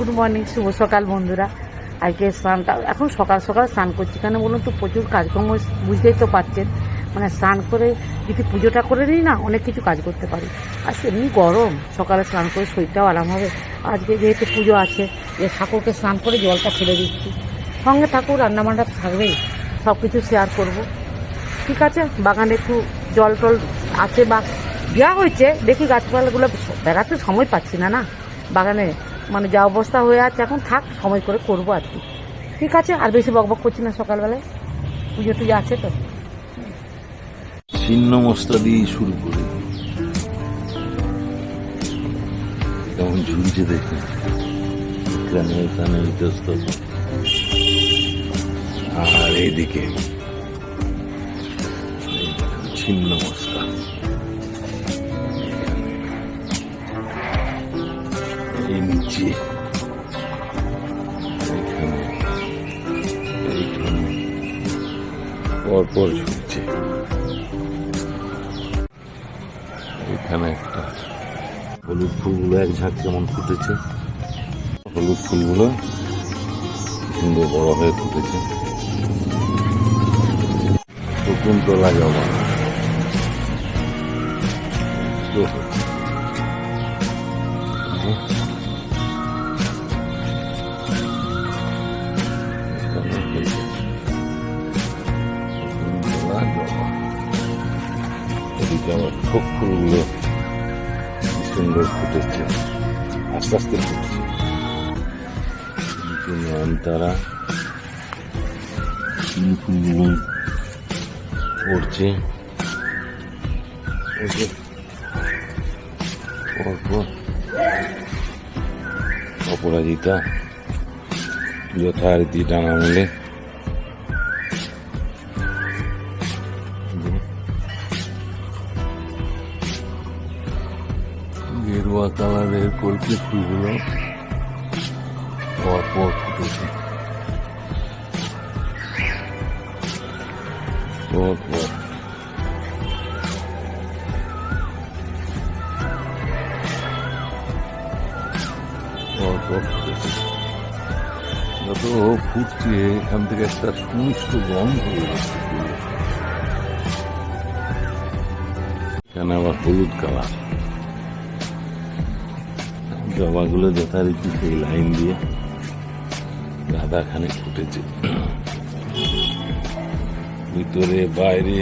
Good morning, শুভ সকাল বন্ধুরা। আজকে স্নানটা এখন সকাল সকাল স্নান করছি। কেন বলুন তো, প্রচুর কাজকর্ম বুঝতেই তো পারছেন। মানে স্নান করে, যদি পুজোটা করে নিই না, অনেক কিছু কাজ করতে পারি। আর এমনি গরম, সকালে স্নান করে শরীরটাও আরাম হবে। আজকে যেহেতু পুজো আছে যে ঠাকুরকে স্নান করে জলটা ফেলে দিচ্ছি। সঙ্গে ঠাকুর রান্নাবান্না থাকবেই সব কিছু শেয়ার করব। ঠিক আছে? বাগানে একটু জল টল আছে বা, দেওয়া হয়েছে, দেখি গাছপালাগুলো, বেড়াতে সময় পাচ্ছি না না, বাগানে। মানে যা অবস্থা হয়ে আছে, এখন থাক, সময় করে করব আর কি। ঠিক আছে, আর বেশি বকবক করছি না সকালবেলায়। পুজো টুজো আছে তো। ছিন্ন মস্তা দিয়েই শুরু করি। কেমন ঝুলছে দেখে এখানে এখানে আর এইদিকে এই ছিন্ন মস্তা। এই নিচে পরপর ঝুলছে এখানে একটা হলুদ ফুলগুলো এক ঝাঁক কেমন ফুটেছে? হলুদ ফুলগুলো সুন্দর বড় হয়ে ফুটেছে। শকুন্তলা জবা আমার ফুলগুলো কি সুন্দর ফুটেছে আস্তে আস্তে ফুটছে শিম ফুলগুলো পড়ছে পরপর অপরাজিতা যথারীতি টানা মেলে গেরুয়া কালারের কলকি ফুলগুলো পরপর ফুটেছে। ফুটেছে। যত ফুটছে, এখান থেকে একটা সুমিষ্ট গন্ধ হয়ে যাচ্ছে এখানে আবার হলুদ কালার। জবাগুলো যথারীতি সেই লাইন দিয়ে গাদা খানে ফুটেছে ভিতরে, বাইরে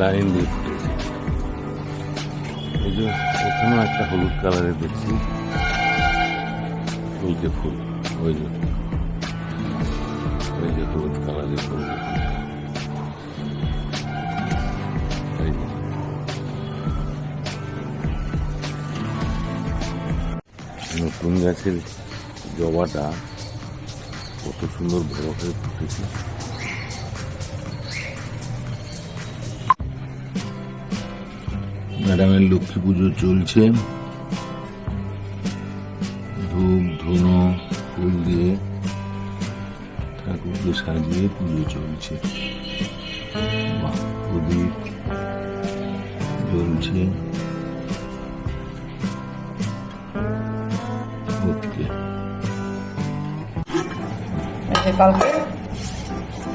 লাইন দিয়ে ফুটেছে এই যে ওখানেও একটা হলুদ কালারের দেখছি। ফুলকে ফুল, ওই যে ওই যে হলুদ কালারের ফুল। নতুন গাছের জবাটা কত সুন্দর বড় হয়ে ফুটেছে। ম্যাডামের লক্ষ্মী পুজো চলছে। ধূপ, ধুনো, ফুল দিয়ে ঠাকুরকে সাজিয়ে পুজো চলছে। প্রদীপ জ্বলছে। কালকে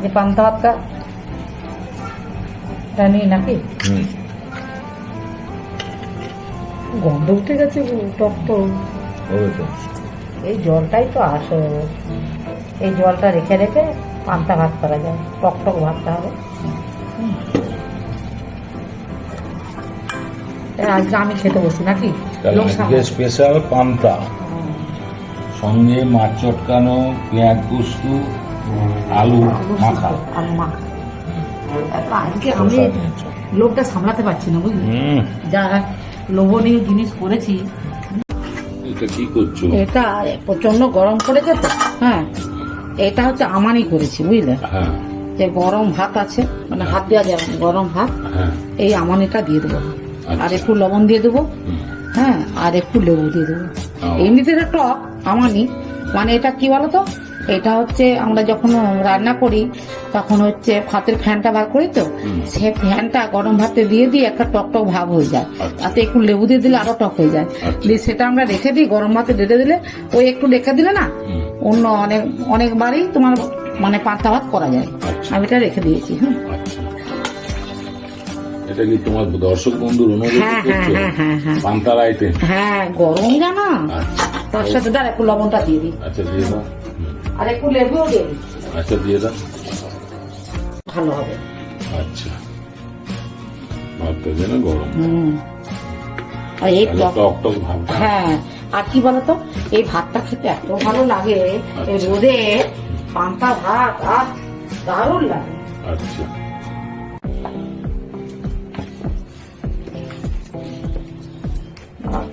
যে পান্তা ভাতটা তা নাকি গন্ধ উঠে গেছে টক তো এই জলটাই তো আসো এই জলটা রেখে রেখে পান্তা ভাত করা যায় টক টক ভাতটা হবে আজকে আমি খেতে বসি নাকি স্পেশাল পান্তা সঙ্গে মাছ চটকানো পেঁয়াজ পোস্ত আলু মাখা। আলু মাখা আজকে আমি লোকটা সামলাতে পারছি না বুঝলি? যা লোভনীয় জিনিস করেছি। এটা কি করছ? এটা প্রচণ্ড গরম পড়েছে তো হ্যাঁ। এটা হচ্ছে আমানি করেছি বুঝলে? হ্যাঁ। যে গরম ভাত আছে মানে হাত দেওয়া না, গরম ভাত হ্যাঁ। এই আমানিটা দিয়ে দেবো। আচ্ছা। আর একটু লবণ দিয়ে দেবো হ্যাঁ আর একটু লেবু দিয়ে দেবো। এমনিতে এটা টক আমানি মানে এটা কি বলতো? এটা হচ্ছে আমরা যখন রান্না করি তখন হচ্ছে ভাতের ফ্যানটা বার করি তো? সে ফ্যানটা গরম ভাতে দিয়ে দিয়ে একটা টক টক ভাব হয়ে যায়। আচ্ছা। তাতে একটু লেবু দিয়ে দিলে আরও টক হয়ে যায়। আচ্ছা। দিয়ে সেটা আমরা রেখে দিই গরম ভাতে ঢেলে দিলে ওই একটু রেখে দিলে না অন্য অনেক অনেকবারই তোমার মানে পান্তা ভাত করা যায়। আচ্ছা। আমি এটা রেখে দিয়েছি হ্যাঁ এটা কি তোমার দর্শক বন্ধুর অনুরোধ হ্যাঁ, হ্যাঁ, করছ? হ্যাঁ, হ্যাঁ, হ্যাঁ। পান্তার আইটেম হ্যাঁ গরম জানা তার সাথে দাঁড়া একটু লবণটা দিয়ে দিই আচ্ছা দিয়ে দাও আর একটু লেবুও দিয়ে দিই আচ্ছা দিয়ে দাও ভালো হবে আচ্ছা ভাতটা যেন গরম আর এই টক টক ভাবটা হ্যাঁ আর কি বলতো এই ভাতটা খেতে এত ভালো লাগে এই। রোদে পান্তা ভাত আর দারুণ লাগে আচ্ছা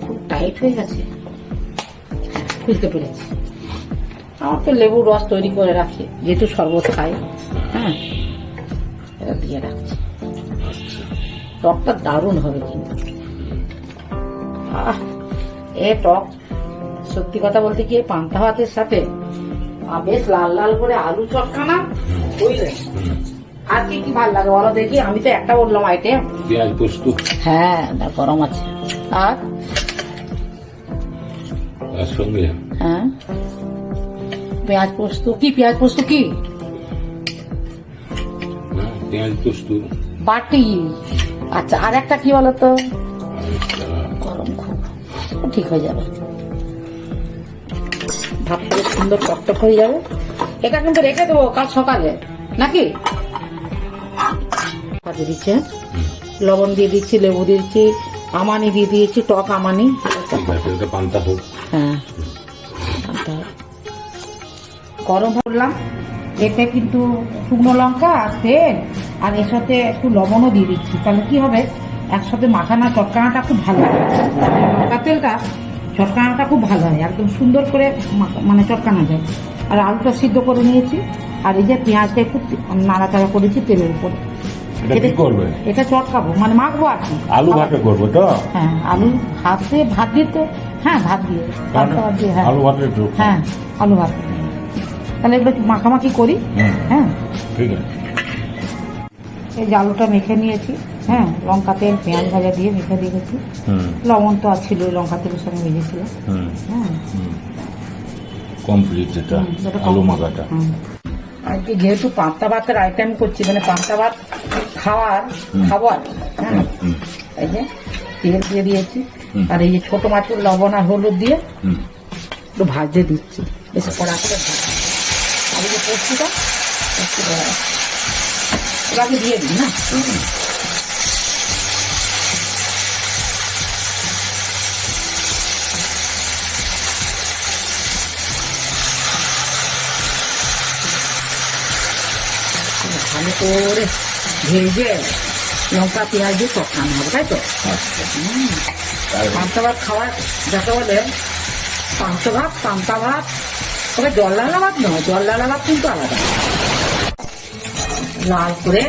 খুব টাইট হয়ে গেছে খুলতে পেরেছি। আমার তো লেবুর রস তৈরি করে রাখি যেহেতু শরবত খাই। হ্যাঁ এটা দিয়ে রাখছি। টকটা দারুণ হবে কিন্তু। আহ, এ টক সত্যি কথা বলতে কি এই পান্তা ভাতের সাথে বেশ লাল লাল করে আলু চটকানা বুঝলে? আর কি কি ভালো লাগে বলো দেখি? আমি তো একটা বললাম আইটেম পেঁয়াজ পোস্ত। হ্যাঁ গরম আছে। আর? তার সঙ্গে হ্যাঁ? পেঁয়াজ পোস্ত কি পেঁয়াজ পোস্ত কি? হ্যাঁ, পেঁয়াজ পোস্ত। বাটি। আচ্ছা আর একটা কি বলতো? গরম খুব। ঠিক হয়ে যাবে। বেশ সুন্দর টকটক হয়ে যাবে। এটা কিন্তু রেখে দেবো কাল সকালে। নাকি? দিচ্ছে লবণ দিয়ে দিচ্ছি লেবু দিয়ে দিচ্ছি আমানি দিয়ে দিয়েছি টক আমানি। পান্তা হোক। হ্যাঁ গরম করলাম, এতে কিন্তু শুকনো লঙ্কা আর তেল, আর এর সাথে একটু লবণও দিয়ে দিচ্ছি। তাহলে কি হবে? একসাথে মাখানা চটকানাটা খুব ভালো হয়। লঙ্কা তেলটা চটকানাটা খুব ভালো হয়, একদম সুন্দর করে মানে চটকানো যায়। আর আলুটা সিদ্ধ করে নিয়েছি, আর এই যে পেঁয়াজটা একটু নাড়াচাড়া করেছি তেলের উপরে। এটা কি করবে? এটা চটকাবো মানে মাখবো আর কি। আলু ভাতে করবে তো? হ্যাঁ আলু ভাত ভাত দিয়ে তো হ্যাঁ ভাত দিয়ে। ভাত ভাত দিয়ে হ্যাঁ। আলু ভাতে হ্যাঁ আলু ভাত। তাহলে এগুলো মাখামাখি করি। হ্যাঁ। ঠিক আছে। এই যে আলুটা মেখে নিয়েছি হ্যাঁ লঙ্কা তেল পেঁয়াজ ভাজা দিয়ে মেখে দিয়েছি। লবণ তো আর ছিল লঙ্কা তেলের সঙ্গে ভেজেছিল হ্যাঁ। কমপ্লিট এটা আলু মাখাটা। আজকে যেহেতু পান্তা ভাতের আইটেম করছি মানে পান্তা ভাত খাওয়ার খাবার হ্যাঁ? এই যে তেল দিয়ে দিয়েছি আর এই যে ছোট মাছের লবণ আর হলুদ দিয়ে একটু ভাজতে দিচ্ছি। বেশি কড়া করে আর এই যে পোস্তটা একটু এবারে দিয়ে দিই না? ভালো করে ভেজে লঙ্কা পেঁয়াজ দিয়ে চটকানো হবে তাই তো? আচ্ছা। পান্তা ভাত খাওয়ার যাকে বলে পান্তা ভাত পান্তা ভাত তবে জল লালা ভাত নয় জল লালা ভাত কিন্তু আলাদা। লাল করে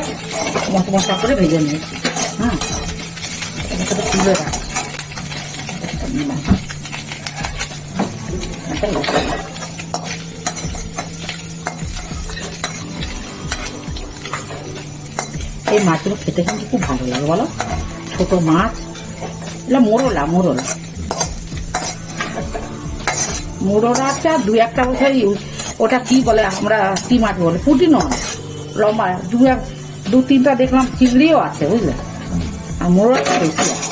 মশলা মশলা করে ভেজে নিয়েছি হ্যাঁ তুলে রাখ। এই মাছগুলো খেতে কিন্তু খুব ভালো লাগে বলো? ছোট মাছ। এটা মোরলা মোরলা। মোরলা আছে আর দু একটা বছর ওটা কি বলে আমরা কি মাছ বলে? পুঁটি নয় লম্বা। দু এক দু তিনটা দেখলাম চিংড়িও আছে বুঝলে? আর মোরলাটা বেশি আছে।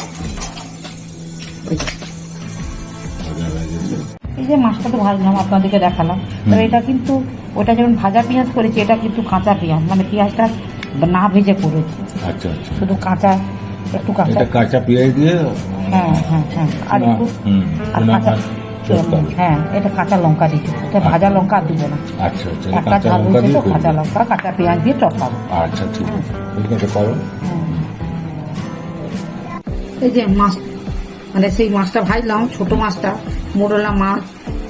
এই যে মাছটা তো ভাজলাম আপনাদেরকে দেখালাম। তবে এটা কিন্তু ওটা যেমন ভাজা পেঁয়াজ করেছি এটা কিন্তু কাঁচা পেঁয়াজ। মানে পেঁয়াজটা না ভেজে করেছি। আচ্ছা আচ্ছা। শুধু কাঁচা একটু কাঁচা। এটা কাঁচা পেঁয়াজ দিয়ে? হ্যাঁ হ্যাঁ হ্যাঁ। আর একটু আর কাঁচা হ্যাঁ এটা কাঁচা লঙ্কা দিচ্ছি এটা ভাজা লঙ্কা আর দিব না। আচ্ছা আচ্ছা একটা ঝাল হয়েছে তো কাঁচা লঙ্কা কাঁচা পেঁয়াজ দিয়ে চটকাবো। আচ্ছা ঠিক আছে। ঠিক আছে করো। এই যে মাছ মানে সেই মাছটা ভাজলাম ছোট মাছটা মোরলা মাছ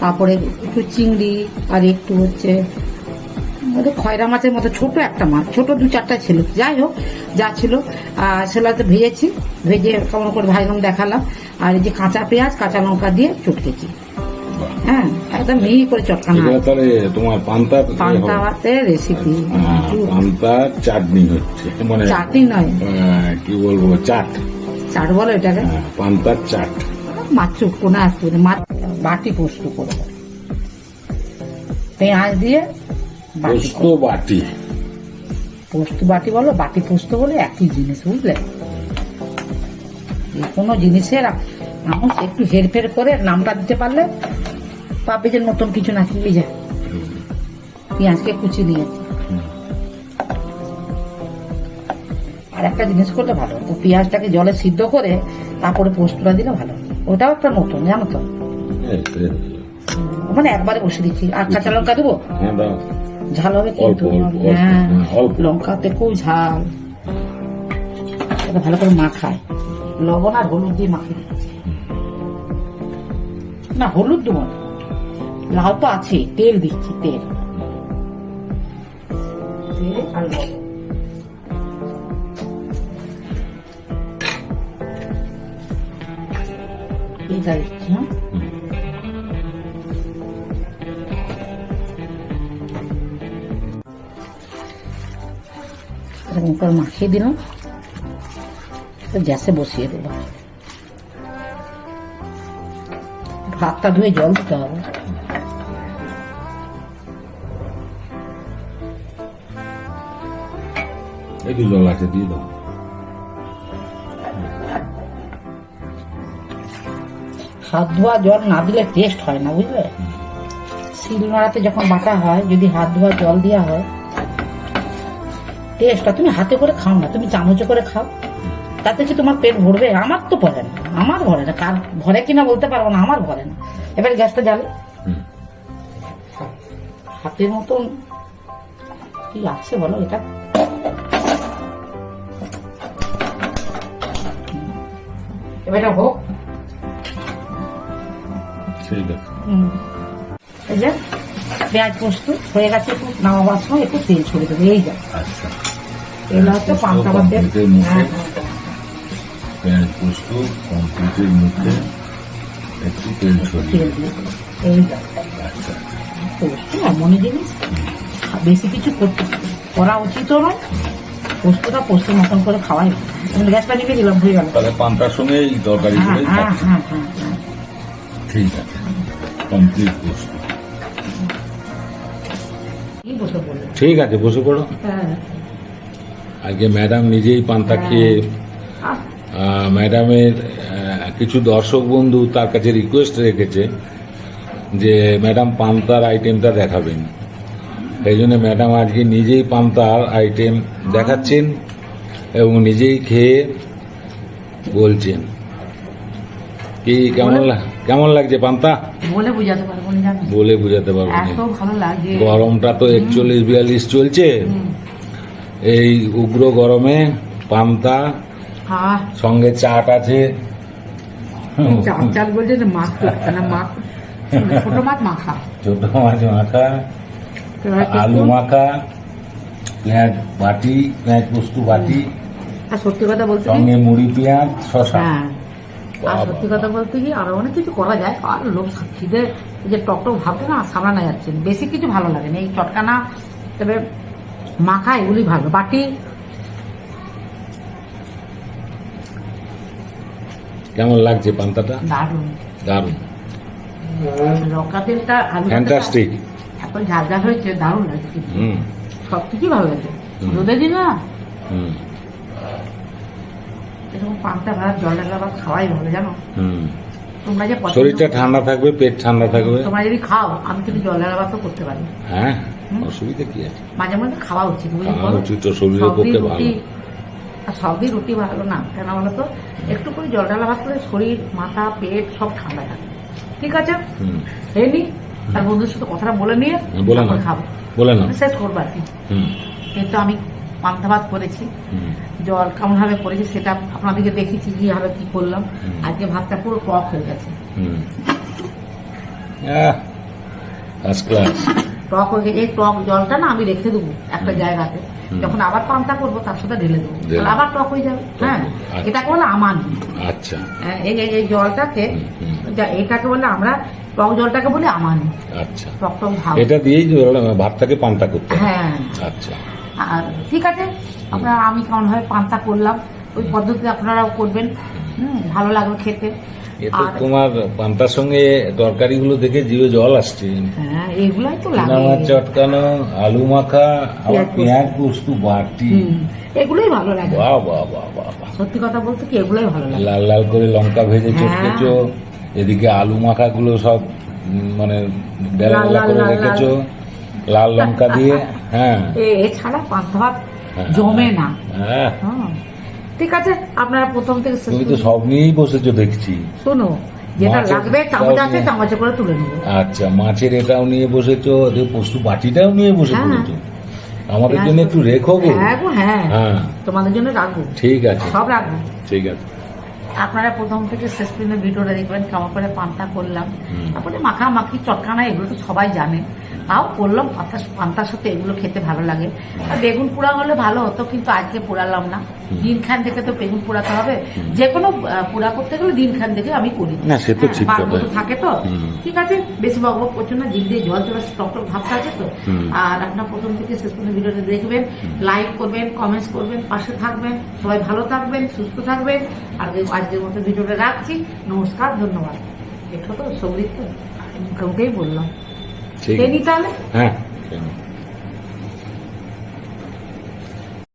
তারপরে একটু চিংড়ি আর একটু হচ্ছে ওটা খয়রা মাছের মতো ছোট একটা মাছ ছোট দু চারটা ছিল। যাই হোক যা ছিল আর সেগুলো ভেজেছি ভেজে কেমন করে ভাজলাম দেখালাম। আর এই যে কাঁচা পেঁয়াজ কাঁচা লঙ্কা দিয়ে চটকেছি। হ্যাঁ একদম মিহি করে চটকানা তাহলে তোমার পান্তার ইয়ে পান্তা ভাতের রেসিপি হ্যাঁ, পান্তার চাটনি হচ্ছে মানে চাটনি নয়। কি বলব চাট। চাট বলো এটাকে? হ্যাঁ, পান্তার চাট। মাছ চুপকো না আসতো মাছ বাটি পোস্ত করব। পেঁয়াজ দিয়ে পোস্ত বাটি পোস্ত বাটি বলো বাটি পোস্ত বলে একই জিনিস বুঝলে? কোনো জিনিসের মানুষ একটু হেরফের করে নামটা দিতে পারলে যে নতুন কিছু না কিনবি যা পেঁয়াজকে কুচি দিয়েছি আর একটা জিনিস করলে ভালো তো পেঁয়াজটাকে জলে সিদ্ধ করে তারপরে পোস্তটা দিলে ভালো ওটাও একটা নতুন জানো তো? মানে একবারে বসে দিচ্ছি। আর কাঁচা লঙ্কা দেবো? হ্যাঁ দাও। ঝাল হবে কিন্তু হ্যাঁ হ্যাঁ। লঙ্কাতে খুব ঝাল। ভালো করে মাখায়। লবণ আর হলুদ দিয়ে মাখিয়ে না হলুদ দেবো না। লাউ তো আছে তেল দিচ্ছি তেল। তেল আর লবণ। এটা দিচ্ছি হ্যাঁ। এরকম করে মাখিয়ে দিলাম। গ্যাসে বসিয়ে দেবো। ভাতটা ধুয়ে জল দিতে হবে। একটু জল আছে দিয়ে দাও। হাত ধোয়া জল না দিলে টেস্ট হয় না বুঝলে? শিল নোড়াতে যখন বাটা হয় যদি হাত ধোয়া জল দেওয়া হয় টেস্টটা তুমি হাতে করে খাও না তুমি চামচে করে খাও। তাতে কি তোমার পেট ভরবে? আমার তো ভরে না আমার ভরে না। কার ভরে কিনা বলতে পারব না আমার ভরে না। এবার গ্যাসটা জ্বালে। হাতের মতন কি আছে বলো এটা? এবার এটা হোক। এই যে পেঁয়াজ পোস্ত হয়ে গেছে একটু নামাবার সময় একটু তেল ছড়িয়ে দেবে এই যা। আচ্ছা। তেল হচ্ছে পান্তা ভাতের হ্যাঁ, হ্যাঁ। পেঁয়াজ পোস্ত কমপ্লিটের একটু তেল ছড়িয়ে আচ্ছা। পোস্ত এমনই জিনিস। বেশি কিছু করা উচিতও নয়। পোস্তটা পোস্তের মতন করে খাওয়াই গ্যাসটা নিভে দিলাম হয়ে গেল। তাহলে পান্তার সঙ্গে এই তরকারি হ্যাঁ হ্যাঁ হ্যাঁ হ্যাঁ ঠিক আছে। কমপ্লিট পোস্ত। বসে ঠিক আছে বসে পড়ো। হ্যাঁ। আজকে ম্যাডাম নিজেই পান্তা খেয়ে আহ, আহ, ম্যাডামের কিছু দর্শক বন্ধু তার কাছে রিকোয়েস্ট রেখেছে যে ম্যাডাম পান্তার আইটেমটা দেখাবেন। এই জন্য ম্যাডাম আজকে নিজেই পান্তার আইটেম দেখাচ্ছেন এবং নিজেই খেয়ে বলছেন। কি কেমন কেমন লাগছে পান্তা? বলে বুঝাতে পারব না বলে বুঝাতে পারব না। গরমটা তো একচল্লিশ বিয়াল্লিশ চলছে। এই উগ্র গরমে পান্তা আহ সঙ্গে চাট আছে। চাল চাল বলছে যে মাছ না মাছ ছোট মাছ মাখা। ছোট মাছ মাখা আলু মাখা পেঁয়াজ বাটি পেঁয়াজ পোস্ত বাটি আর সত্যি কথা বলতে সঙ্গে মুড়ি পেঁয়াজ শশা হ্যাঁ। আর সত্যি কথা বলতে কি আরও অনেক কিছু করা যায়। আর লোক খিদে যে টক টক ভাবটা না সামলানো যাচ্ছে বেশি কিছু ভালো লাগে না। এই চটকানা তবে মাখা এগুলি ভালো। বাটি? কেমন লাগছে পান্তাটা? দারুণ। দারুণ। লঙ্কা তেলটা আলু ফ্যান্টাস্টিক এখন ঝাল ঝাল হয়েছে দারুণ লাগছে হুম। সব কিছুই ভালো লাগছে রোদে দিন না? হুম। এরকম পান্তা ভাত জল ঢালা ভাত খাওয়াই ভালো জানো? হুম। তোমরা যে শরীরটা ঠান্ডা থাকবে পেট ঠান্ডা থাকবে। তোমরা যদি খাও আমি কিন্তু জল ঢালা ভাতও করতে পারি। হ্যাঁ। অসুবিধা কি আছে? মাঝে মধ্যে খাওয়া উচিত খাওয়া উচিত তো শরীরের পক্ষে ভালো। আর সবই রুটি ভালো না কেন বলো তো একটু করে জল ঢালা ভাত করে শরীর মাথা পেট সব ঠান্ডা থাকে। ঠিক আছে? খেয়ে নি আর বন্ধুর সাথে কথাটা বলে নিয়ে বলে খাব। বলে না শেষ করব আর কি। কিন্তু আমি পান্তা ভাত করেছি। জল কেমন ভাবে করেছি সেটা আপনাদেরকে দেখেছি কীভাবে কি করলাম। আজকে ভাতটা পুরো টক হয়ে গেছে। ফার্স্ট ক্লাস টক হয়ে গেছে এই টক জলটা না আমি রেখে দেবো একটা জায়গাতে। যখন আবার পান্তা করব তার সাথে ঢেলে দেবো। তাহলে আবার টক হয়ে যাবে। হ্যাঁ আচ্ছা। এটাকে বলে আমান আচ্ছা। হ্যাঁ, এই এই- জলটাকে। এটাকে বলে আমরা টক জলটাকে বলি আমানি আচ্ছা। টক টক ভাব। এটা দিয়েই ভাতটাকে পান্তা করতে হ্যাঁ। আচ্ছা। আর ঠিক আছে আপনারা আমি কেমন ভাবে পান্তা করলাম। ওই পদ্ধতি আপনারাও করবেন। হুম। ভালো লাগবে খেতে। তোমার পান্তার সঙ্গে তরকারিগুলো দেখে জিভে জল আসছে হ্যাঁ এগুলাই তো লাগে চটকানো আলু মাখা আবার পেঁয়াজ পোস্ত। বাটি এগুলোই ভালো লাগে বাহ বাহ বাহ। সত্যি কথা বলতে কি এগুলোই ভালো লাগে লাল লাল করে লঙ্কা ভেজে হ্যাঁ। চটকেছো এদিকে আলু মাখাগুলো সব মানে বেলা বেলা করে রেখেছো লাল লঙ্কা দিয়ে হ্যাঁ এছাড়া পান্তা ভাত হ্যাঁ। জমে না হ্যাঁ। ঠিক আছে আপনারা প্রথম থেকে তুমি তো সব নিয়েই বসেছো দেখছি। শোনো যেটা লাগবে চামচ আছে চামচে করে তুলে নেব। আচ্ছা মাছের এটাও নিয়ে বসেছো পোস্ত বাটিটাও নিয়ে বসে হ্যাঁ। পড়েছো আমাদের জন্য একটু রেখো গো। হ্যাঁ হ্যাঁ। হ্যাঁ। তোমাদের জন্য রাখব। ঠিক আছে। সব রাখব। ঠিক আছে। আপনারা প্রথম থেকে শেষ পর্যন্ত ভিডিওটা দেখবেন কেমন করে পান্তা করলাম। তারপরে মাখামাখি চটকানা এগুলো তো সবাই জানে। তাও করলাম পান্তা পান্তার সাথে এগুলো খেতে ভালো লাগে। আর বেগুন পোড়া হলে ভালো হতো কিন্তু আজকে পোড়ালাম না। দিন খান থেকে তো বেগুন পোড়াতে হবে। যে কোনো পোড়া করতে গেলে দিন খান থেকে আমি করি। না, সে তো ঠিক থাকে তো। ঠিক আছে বেশি বকবক করছ না জিভ দিয়ে জল চলে টক টক ভাবটা আছে তো। আর আপনার প্রথম থেকে শেষ পর্যন্ত ভিডিওটা দেখবেন লাইক করবেন কমেন্টস করবেন পাশে থাকবেন সবাই ভালো থাকবেন সুস্থ থাকবেন। আর আজকের মতো ভিডিওটা রাখছি। নমস্কার ধন্যবাদ। এটা তো সৌরিত তো মুখে মুখেই বললাম ঠিক টেনি তাহলে? হ্যাঁ।